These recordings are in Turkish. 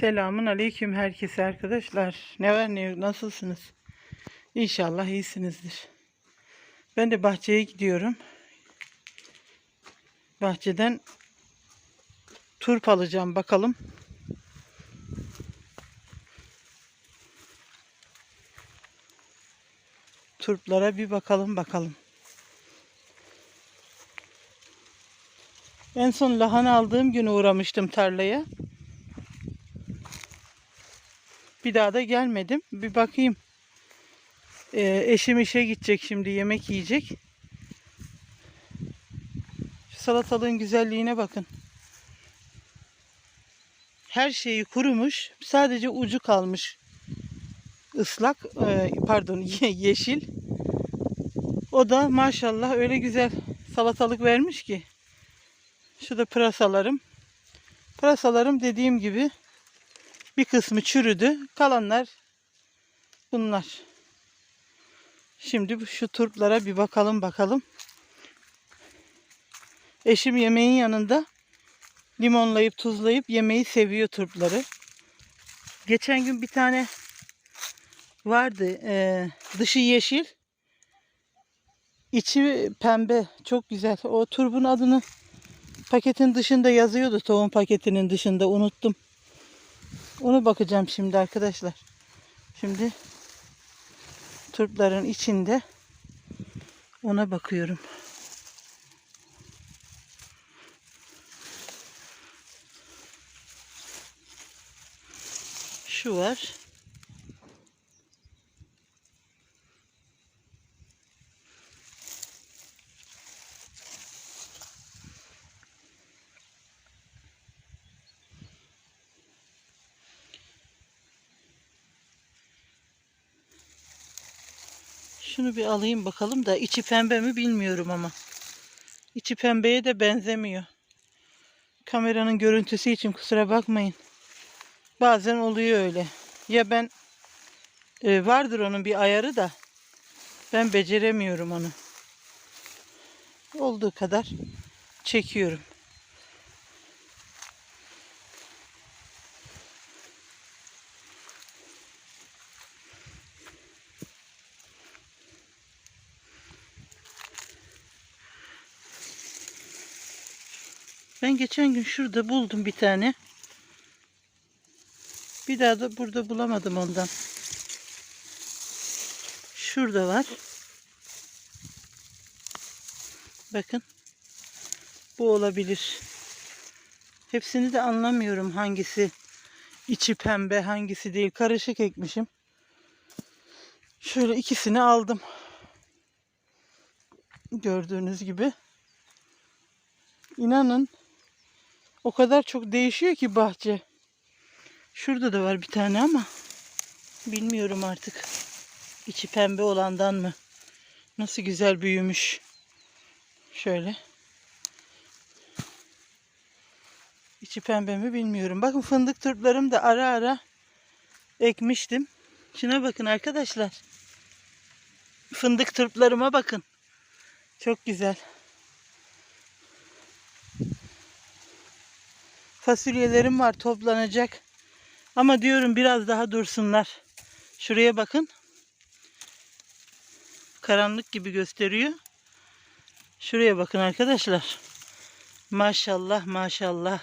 Selamun aleyküm herkese arkadaşlar. Ne var ne yok nasılsınız? İnşallah iyisinizdir. Ben de bahçeye gidiyorum. Bahçeden turp alacağım bakalım. Turplara bir bakalım bakalım. En son lahana aldığım gün uğramıştım tarlaya. Bir daha da gelmedim. Bir bakayım. Ee, eşim işe gidecek şimdi yemek yiyecek. Şu salatalığın güzelliğine bakın. Her şeyi kurumuş. Sadece ucu kalmış. Islak, e, pardon ye- yeşil. O da maşallah öyle güzel salatalık vermiş ki. Şu da pırasalarım. Pırasalarım dediğim gibi bir kısmı çürüdü. Kalanlar bunlar. Şimdi şu turplara bir bakalım bakalım. Eşim yemeğin yanında limonlayıp tuzlayıp yemeği seviyor turpları. Geçen gün bir tane vardı. eee, dışı yeşil. içi pembe. Çok güzel. O turbun adını paketin dışında yazıyordu. Tohum paketinin dışında unuttum. Onu bakacağım şimdi arkadaşlar. Şimdi turpların içinde ona bakıyorum. Şu var. Bir alayım bakalım da içi pembe mi bilmiyorum ama. İçi pembeye de benzemiyor. Kameranın görüntüsü için kusura bakmayın. Bazen oluyor öyle. Ya ben e, vardır onun bir ayarı da ben beceremiyorum onu. Olduğu kadar çekiyorum. Ben geçen gün şurada buldum bir tane. Bir daha da burada bulamadım ondan. Şurada var. Bakın. Bu olabilir. Hepsini de anlamıyorum hangisi içi pembe hangisi değil. Karışık ekmişim. Şöyle ikisini aldım. Gördüğünüz gibi. İnanın o kadar çok değişiyor ki bahçe. Şurada da var bir tane ama bilmiyorum artık. İçi pembe olandan mı? Nasıl güzel büyümüş. Şöyle. İçi pembe mi bilmiyorum. Bakın fındık turplarım da ara ara ekmiştim. Şuna bakın arkadaşlar. Fındık turplarıma bakın. Çok güzel. Fasulyelerim var toplanacak. Ama diyorum biraz daha dursunlar. Şuraya bakın. Karanlık gibi gösteriyor. Şuraya bakın arkadaşlar. Maşallah maşallah.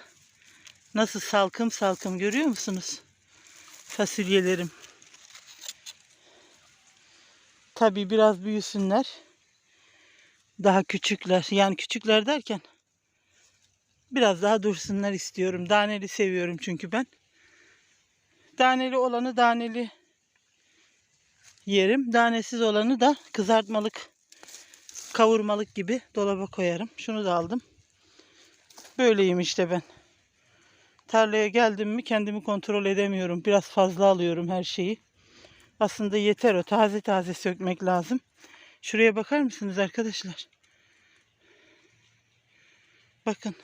Nasıl salkım salkım görüyor musunuz? Fasulyelerim. Tabii biraz büyüsünler. Daha küçükler. Yani küçükler derken biraz daha dursunlar istiyorum. Daneli seviyorum çünkü ben. Daneli olanı daneli yerim. Danesiz olanı da kızartmalık, kavurmalık gibi dolaba koyarım. Şunu da aldım. Böyleyim işte ben. Tarlaya geldim mi kendimi kontrol edemiyorum. Biraz fazla alıyorum her şeyi. Aslında yeter o. Taze taze sökmek lazım. Şuraya bakar mısınız arkadaşlar? Bakın.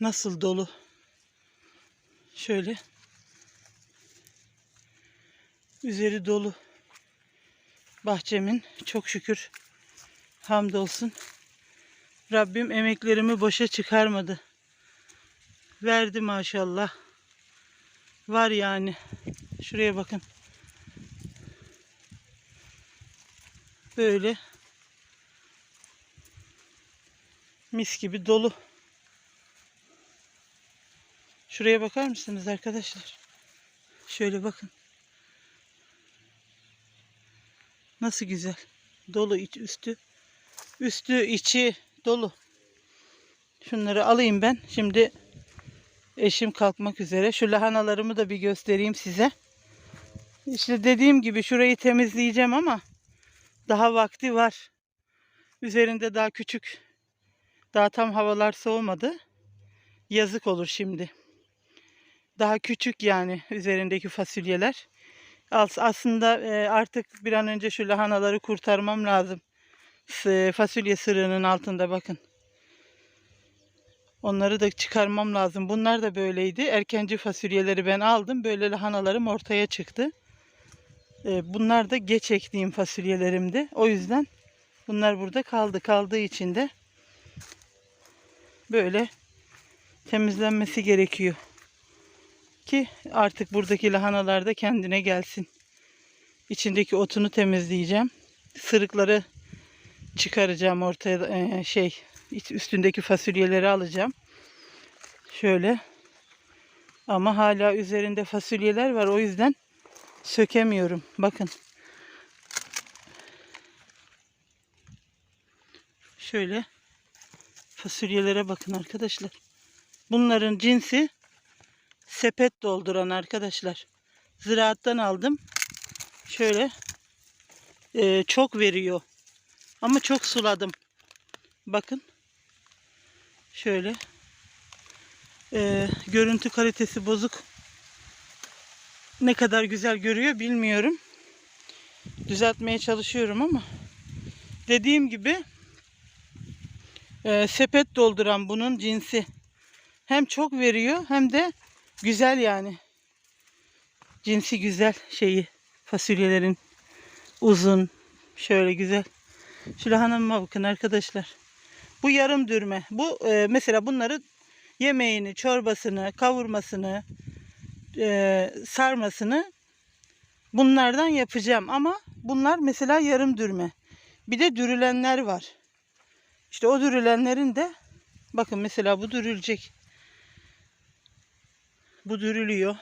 Nasıl dolu. Şöyle. Üzeri dolu. Bahçemin çok şükür. Hamdolsun. Rabbim emeklerimi boşa çıkarmadı. verdi maşallah. Var yani. Şuraya bakın. Böyle mis gibi dolu. Şuraya bakar mısınız arkadaşlar? Şöyle bakın. Nasıl güzel. Dolu iç üstü. Üstü içi dolu. Şunları alayım ben. Şimdi eşim kalkmak üzere. Şu lahanalarımı da bir göstereyim size. İşte dediğim gibi şurayı temizleyeceğim ama daha vakti var. Üzerinde daha küçük. Daha tam havalar soğumadı. Yazık olur şimdi. Daha küçük yani üzerindeki fasulyeler. As- Aslında e, artık bir an önce şu lahanaları kurtarmam lazım. Fasulye sırığının altında bakın. Onları da çıkarmam lazım. Bunlar da böyleydi. Erkenci fasulyeleri ben aldım. Böyle lahanalarım ortaya çıktı. E, Bunlar da geç ektiğim fasulyelerimdi. O yüzden bunlar burada kaldı. Kaldığı için de böyle temizlenmesi gerekiyor. Ki artık buradaki lahanalar da kendine gelsin. İçindeki otunu temizleyeceğim. Sırıkları çıkaracağım ortaya e, şey üstündeki fasulyeleri alacağım. Şöyle. Ama hala üzerinde fasulyeler var. O yüzden sökemiyorum. Bakın. Şöyle fasulyelere bakın arkadaşlar. Bunların cinsi sepet dolduran arkadaşlar. Ziraattan aldım. Şöyle e, çok veriyor. Ama çok suladım. Bakın. Şöyle. E, görüntü kalitesi bozuk. Ne kadar güzel görüyor bilmiyorum. Düzeltmeye çalışıyorum ama dediğim gibi e, sepet dolduran bunun cinsi. Hem çok veriyor hem de güzel yani. Cinsi güzel şeyi fasulyelerin uzun şöyle güzel. Şu lahanama bakın arkadaşlar. Bu yarım dürme. Bu e, mesela bunları yemeğini, çorbasını, kavurmasını, e, sarmasını bunlardan yapacağım ama bunlar mesela yarım dürme. Bir de dürülenler var. İşte o dürülenlerin de bakın mesela bu dürülecek. Bu dürülüyor.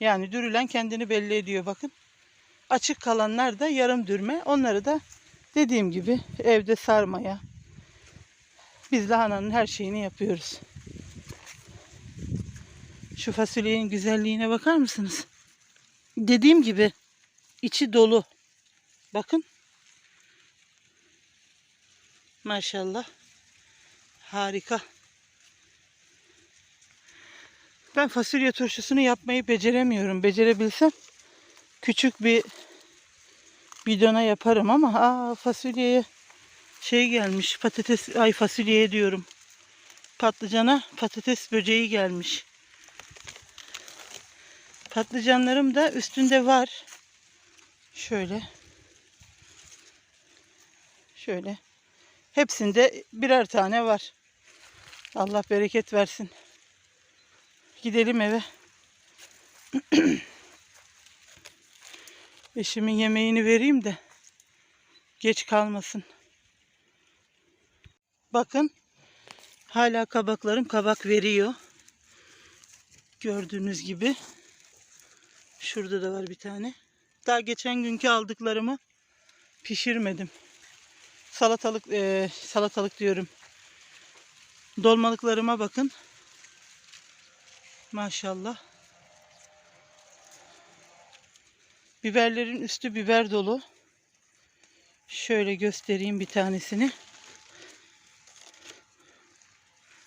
Yani dürülen kendini belli ediyor bakın. Açık kalanlar da yarım dürme. Onları da dediğim gibi evde sarmaya. Biz lahananın her şeyini yapıyoruz. Şu fasulyenin güzelliğine bakar mısınız? Dediğim gibi içi dolu. Bakın. Maşallah. Harika. Ben fasulye turşusunu yapmayı beceremiyorum. Becerebilsem küçük bir bidona yaparım ama aa fasulyeye şey gelmiş. Patates ay fasulyeye diyorum. Patlıcana patates böceği gelmiş. Patlıcanlarım da üstünde var. Şöyle. Şöyle. Hepsinde birer tane var. Allah bereket versin. Gidelim eve. Eşimin yemeğini vereyim de geç kalmasın. Bakın hala kabaklarım kabak veriyor. Gördüğünüz gibi. Şurada da var bir tane. Daha geçen günkü aldıklarımı pişirmedim. Salatalık eee, salatalık diyorum. Dolmalıklarıma bakın. Maşallah. Biberlerin üstü biber dolu. Şöyle göstereyim bir tanesini.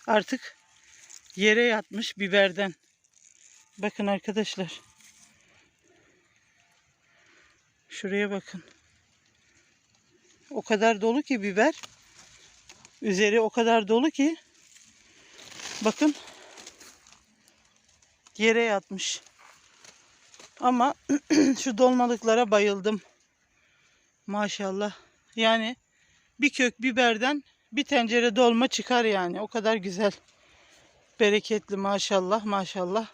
Artık yere yatmış biberden. Bakın arkadaşlar. Şuraya bakın. O kadar dolu ki biber. Üzeri o kadar dolu ki. Bakın. Yere yatmış. Ama şu dolmalıklara bayıldım. Maşallah. Yani bir kök biberden bir tencere dolma çıkar yani. O kadar güzel. Bereketli maşallah maşallah.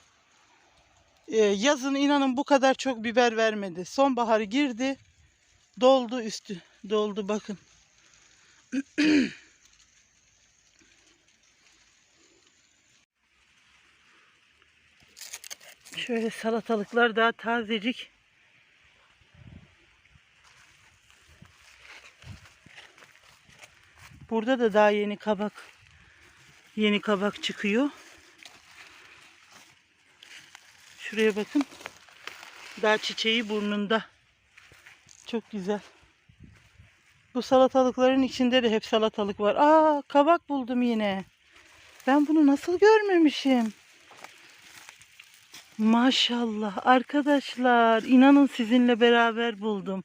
Ee, yazın inanın bu kadar çok biber vermedi. Sonbaharı girdi. Doldu üstü. Doldu bakın. Şöyle salatalıklar daha tazecik. Burada da daha yeni kabak yeni kabak çıkıyor. Şuraya bakın. Daha çiçeği burnunda. Çok güzel. Bu salatalıkların içinde de hep salatalık var. Aa, kabak buldum yine. Ben bunu nasıl görmemişim? Maşallah arkadaşlar inanın sizinle beraber buldum.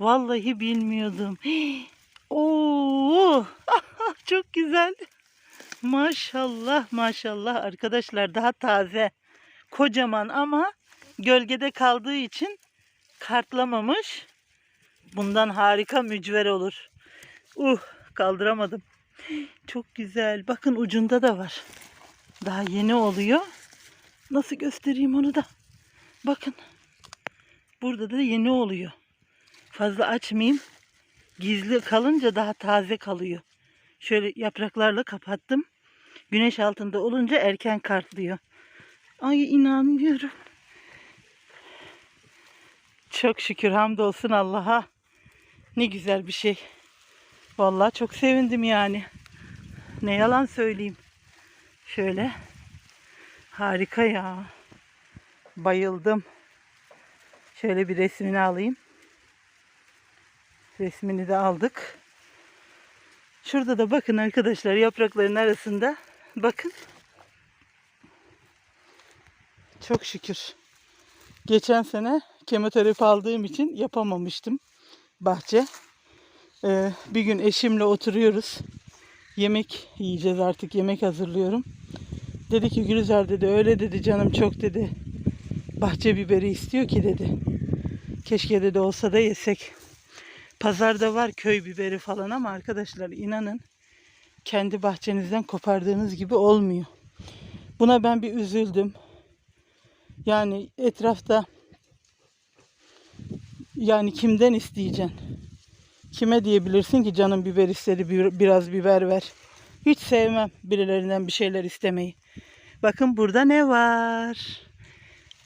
Vallahi bilmiyordum. Oo! Çok güzel. Maşallah maşallah arkadaşlar daha taze. Kocaman ama gölgede kaldığı için kartlamamış. Bundan harika mücver olur. Uh kaldıramadım. Çok güzel. Bakın ucunda da var. Daha yeni oluyor. Nasıl göstereyim onu da? Bakın. Burada da yeni oluyor. Fazla açmayayım. Gizli kalınca daha taze kalıyor. Şöyle yapraklarla kapattım. Güneş altında olunca erken kartlıyor. Ay inanmıyorum. Çok şükür hamdolsun Allah'a. Ne güzel bir şey. Vallahi çok sevindim yani. Ne yalan söyleyeyim. Şöyle. Harika ya. Bayıldım. Şöyle bir resmini alayım. Resmini de aldık. Şurada da bakın arkadaşlar yaprakların arasında. Bakın. Çok şükür. Geçen sene kemoterapi aldığım için yapamamıştım bahçe. Ee, bir gün eşimle oturuyoruz. Yemek yiyeceğiz artık. Yemek hazırlıyorum. Dedi ki Gülizar dedi öyle dedi canım çok dedi. Bahçe biberi istiyor ki dedi. Keşke dedi olsa da yesek. Pazarda var köy biberi falan ama arkadaşlar inanın kendi bahçenizden kopardığınız gibi olmuyor. Buna ben bir üzüldüm. Yani etrafta yani kimden isteyeceksin? Kime diyebilirsin ki canım biber istedi bir- biraz biber ver. Hiç sevmem birilerinden bir şeyler istemeyi. Bakın burada ne var?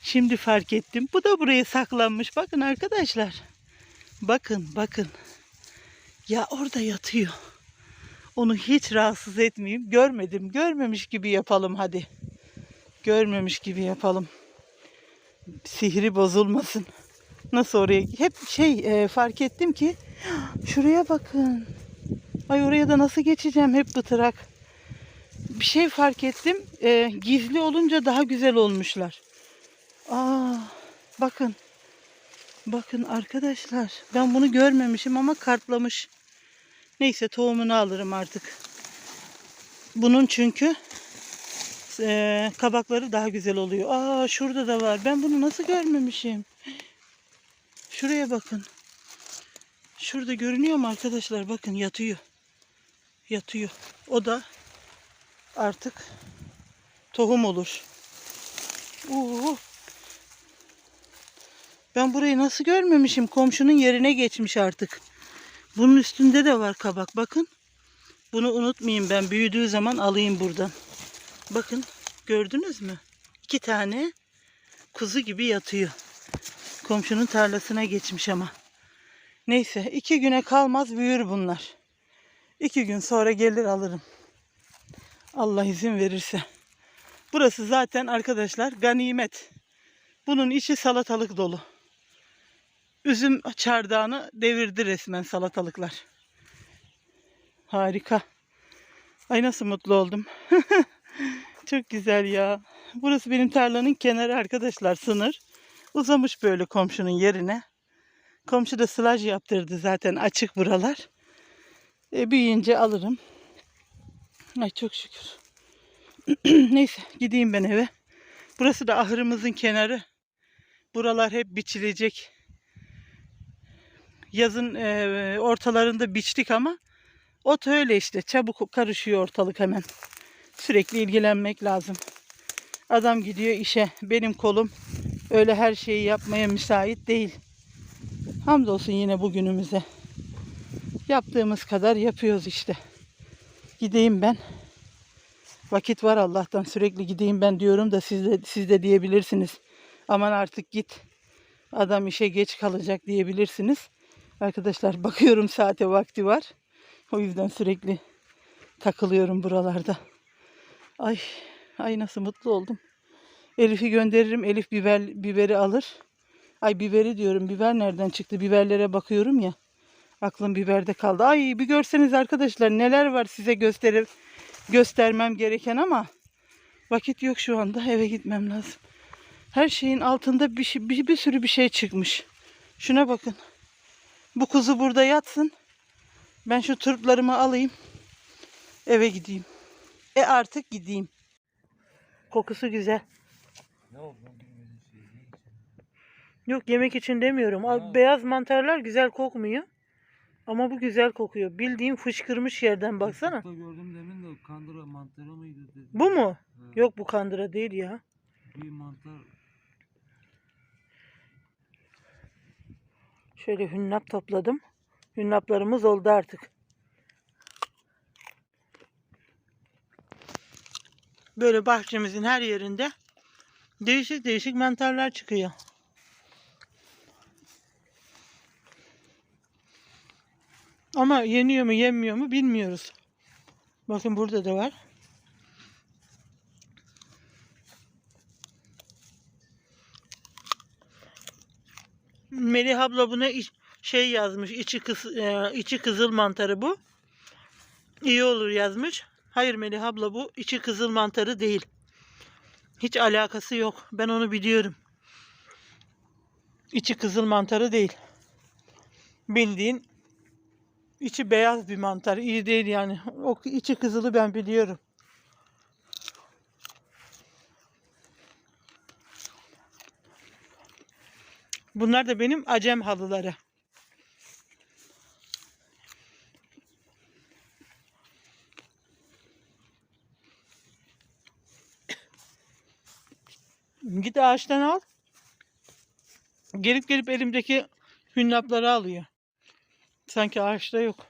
Şimdi fark ettim. Bu da buraya saklanmış. Bakın arkadaşlar. Bakın bakın. Ya orada yatıyor. Onu hiç rahatsız etmeyeyim. Görmedim. Görmemiş gibi yapalım hadi. Görmemiş gibi yapalım. Sihri bozulmasın. Nasıl oraya? Hep şey e, fark ettim ki şuraya bakın. Ay oraya da nasıl geçeceğim hep bıtırak. Bir şey fark ettim. e, gizli olunca daha güzel olmuşlar. Aa, bakın. Bakın arkadaşlar. Ben bunu görmemişim ama kartlamış. Neyse tohumunu alırım artık. Bunun çünkü e, kabakları daha güzel oluyor. Aa şurada da var. Ben bunu nasıl görmemişim? Şuraya bakın. Şurada görünüyor mu arkadaşlar? Bakın yatıyor. Yatıyor. O da artık tohum olur. Oo. Ben burayı nasıl görmemişim? Komşunun yerine geçmiş artık. Bunun üstünde de var kabak. Bakın. Bunu unutmayayım ben. Büyüdüğü zaman alayım buradan. Bakın. Gördünüz mü? İki tane kuzu gibi yatıyor. Komşunun tarlasına geçmiş ama. Neyse iki güne kalmaz büyür bunlar. İki gün sonra gelir alırım. Allah izin verirse. Burası zaten arkadaşlar ganimet. Bunun içi salatalık dolu. Üzüm çardağını devirdi resmen salatalıklar. Harika. Ay nasıl mutlu oldum. Çok güzel ya. Burası benim tarlanın kenarı arkadaşlar sınır. Uzamış böyle komşunun yerine. Komşu da sılaj yaptırdı zaten açık buralar. E, büyüyünce alırım. Ay çok şükür. Neyse gideyim ben eve. Burası da ahırımızın kenarı. Buralar hep biçilecek. Yazın e, ortalarında biçtik ama ot öyle işte çabuk karışıyor ortalık hemen. Sürekli ilgilenmek lazım. Adam gidiyor işe. Benim kolum öyle her şeyi yapmaya müsait değil. Hamdolsun yine bugünümüze. Yaptığımız kadar yapıyoruz işte. Gideyim ben. Vakit var Allah'tan sürekli gideyim ben diyorum da siz de, siz de diyebilirsiniz. Aman artık git. Adam işe geç kalacak diyebilirsiniz. Arkadaşlar bakıyorum saate vakti var. O yüzden sürekli takılıyorum buralarda. Ay, ay nasıl mutlu oldum. Elif'i gönderirim. Elif biber biberi alır. Ay biberi diyorum. Biber nereden çıktı? Biberlere bakıyorum ya. Aklım biberde kaldı. Ay bir görseniz arkadaşlar neler var size gösterip göstermem gereken ama vakit yok şu anda. Eve gitmem lazım. Her şeyin altında bir, şey- bir, bir sürü bir şey çıkmış. Şuna bakın. Bu kuzu burada yatsın. Ben şu turplarımı alayım. Eve gideyim. E artık gideyim. Kokusu güzel. Ne oldu? Yok yemek için demiyorum. Ha. beyaz mantarlar güzel kokmuyor. Ama bu güzel kokuyor. Bildiğin fışkırmış yerden baksana. YouTube'da gördüm demin de kandıra mantarı mıydı dedi. Bu mu? Ha, Yok bu kandıra değil ya. Bir mantar Şöyle hünnap topladım. Hünnaplarımız oldu artık. Böyle bahçemizin her yerinde değişik değişik mantarlar çıkıyor. Ama yeniyor mu yenmiyor mu bilmiyoruz. Bakın burada da var. Melih abla buna iç- şey yazmış. içi kız, e, içi kızıl mantarı bu. İyi olur yazmış. Hayır Melih abla bu içi kızıl mantarı değil. Hiç alakası yok. Ben onu biliyorum. İçi kızıl mantarı değil. Bildiğin içi beyaz bir mantar. İyi değil yani. O içi kızılı ben biliyorum. Bunlar da benim acem halıları. Git ağaçtan al. Gelip gelip elimdeki hünnapları alıyor. Sanki ağaçta yok.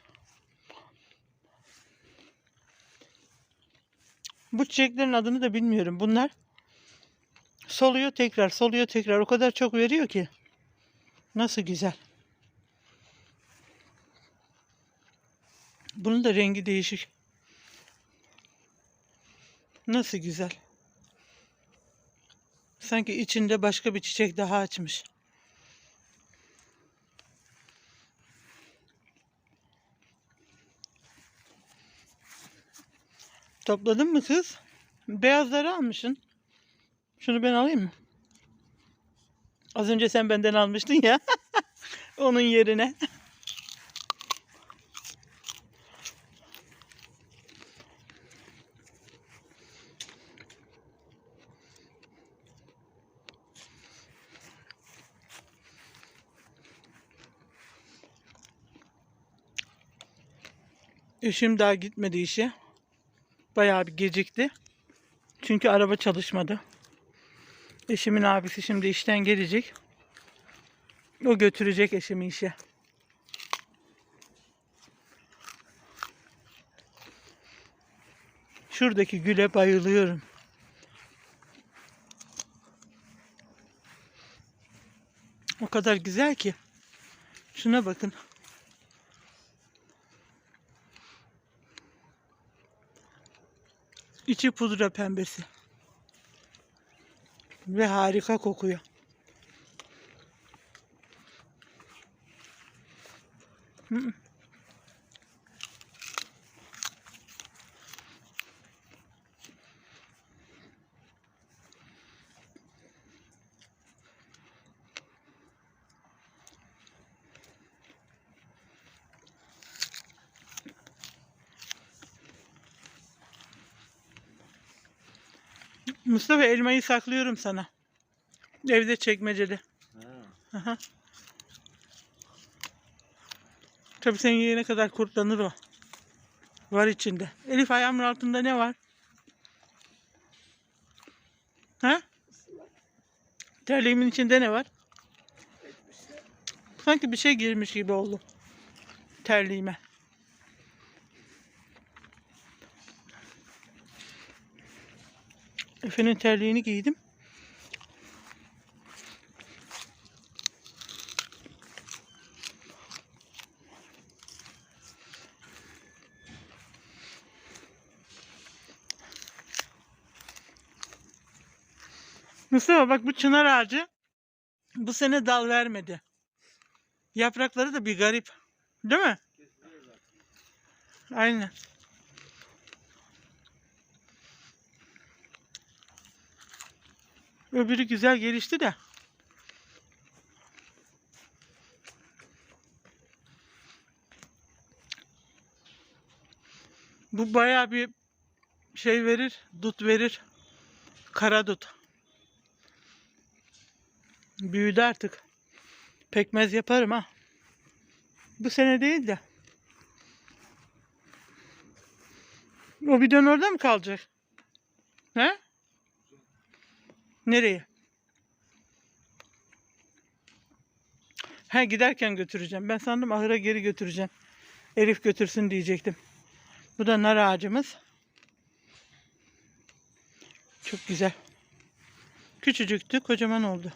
Bu çiçeklerin adını da bilmiyorum. Bunlar soluyor tekrar, soluyor tekrar. O kadar çok veriyor ki. Nasıl güzel. Bunun da rengi değişik. Nasıl güzel. Sanki içinde başka bir çiçek daha açmış. Topladın mı kız? Beyazları almışsın. Şunu ben alayım mı? Az önce sen benden almıştın ya. Onun yerine. Eşim daha gitmedi işe. Bayağı bir gecikti. Çünkü araba çalışmadı. Eşimin abisi şimdi işten gelecek. O götürecek eşimi işe. Şuradaki güle bayılıyorum. O kadar güzel ki. Şuna bakın. İçi pudra pembesi. Ve harika kokuyor. Hı. Mustafa elmayı saklıyorum sana. Evde çekmeceli. Ha. Aha. Tabii sen yiyene kadar kurtlanır o. Var içinde. Elif ayağımın altında ne var? Ha? Terliğimin içinde ne var? Sanki bir şey girmiş gibi oldu. Terliğime. Efe'nin terliğini giydim. Mustafa bak bu çınar ağacı bu sene dal vermedi. Yaprakları da bir garip. Değil mi? Aynen. Öbürü güzel gelişti de. Bu bayağı bir şey verir, dut verir. Kara dut. Büyüdü artık. Pekmez yaparım ha. Bu sene değil de. O bidon orada mı kalacak? He? Nereye? Ha giderken götüreceğim. Ben sandım ahıra geri götüreceğim. Elif götürsün diyecektim. Bu da nar ağacımız. Çok güzel. Küçücüktü, kocaman oldu.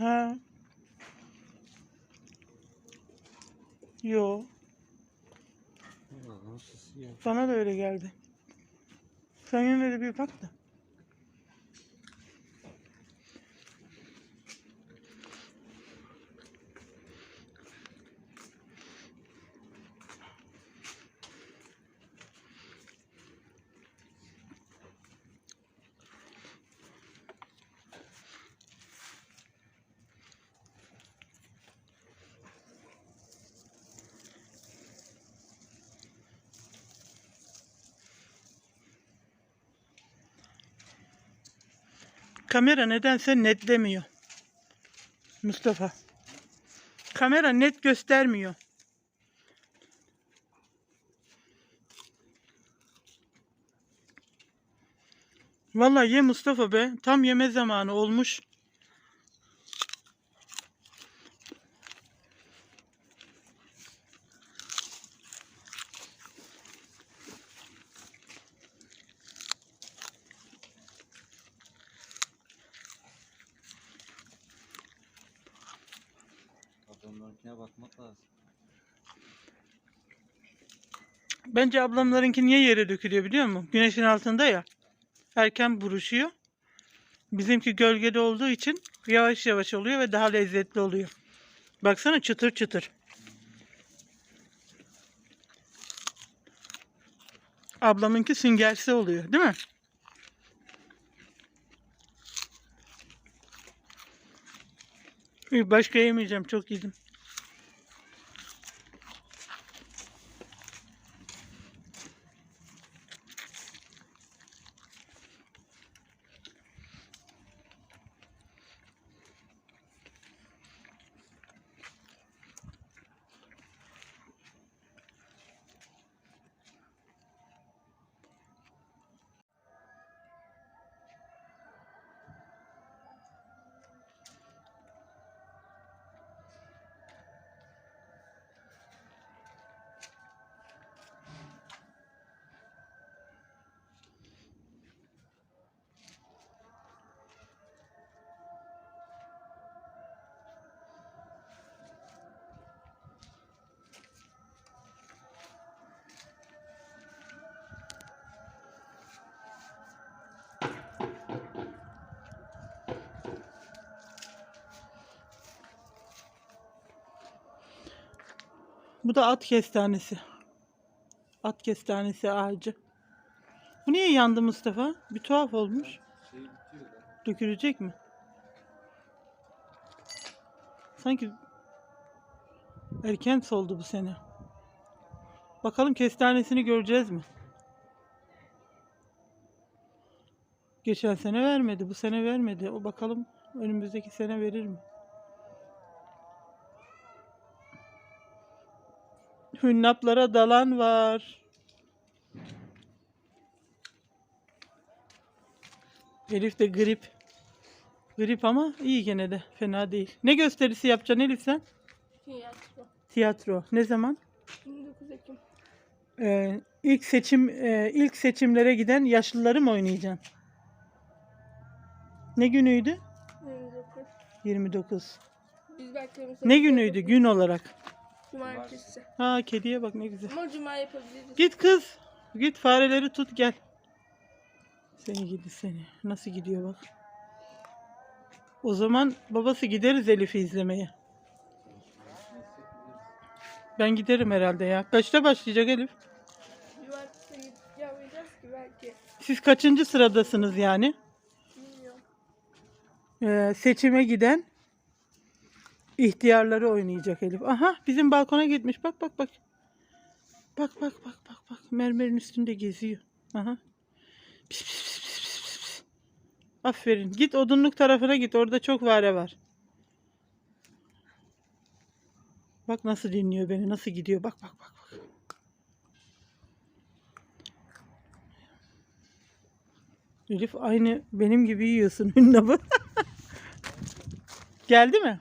Ha. Yo, bana da öyle geldi. Sen yine de bir bak da. Kamera nedense netlemiyor. Mustafa. Kamera net göstermiyor. Vallahi ye Mustafa be. Tam yeme zamanı olmuş. Bence ablamlarınki niye yere dökülüyor biliyor musun? Güneşin altında ya. Erken buruşuyor. Bizimki gölgede olduğu için yavaş yavaş oluyor ve daha lezzetli oluyor. Baksana çıtır çıtır. Ablamınki süngersi oluyor değil mi? Başka yemeyeceğim. Çok yedim. Bu da at kestanesi. At kestanesi ağacı. Bu niye yandı Mustafa? Bir tuhaf olmuş. Dökülecek mi? Sanki erken soldu bu sene. Bakalım kestanesini göreceğiz mi? Geçen sene vermedi, bu sene vermedi. O bakalım önümüzdeki sene verir mi? Hünnaplara dalan var. Elif de grip. Grip ama iyi gene de. Fena değil. Ne gösterisi yapacaksın Elif sen? Tiyatro. Tiyatro. Ne zaman? 29 Ekim. Ee, ilk seçim e, ilk seçimlere giden yaşlıları mı oynayacaksın? Ne günüydü? 29. 29. Biz belki Ne günüydü gün olarak? Cumartesi. Ha kediye bak ne güzel. Ama cuma yapabiliriz. Git kız. Git fareleri tut gel. Seni gidi seni. Nasıl gidiyor bak. O zaman babası gideriz Elif'i izlemeye. Ben giderim herhalde ya. Kaçta başlayacak Elif? Cumartesi yapacağız ki belki. Siz kaçıncı sıradasınız yani? Bilmiyorum. Ee, seçime giden ihtiyarları oynayacak Elif. Aha bizim balkona gitmiş. Bak bak bak. Bak bak bak bak bak. Mermerin üstünde geziyor. Aha. Pis, pis, pis, pis, pis, pis. Aferin. Git odunluk tarafına git. Orada çok fare var. Bak nasıl dinliyor beni. Nasıl gidiyor. Bak bak bak bak. Elif aynı benim gibi yiyorsun hünnabı. Geldi mi?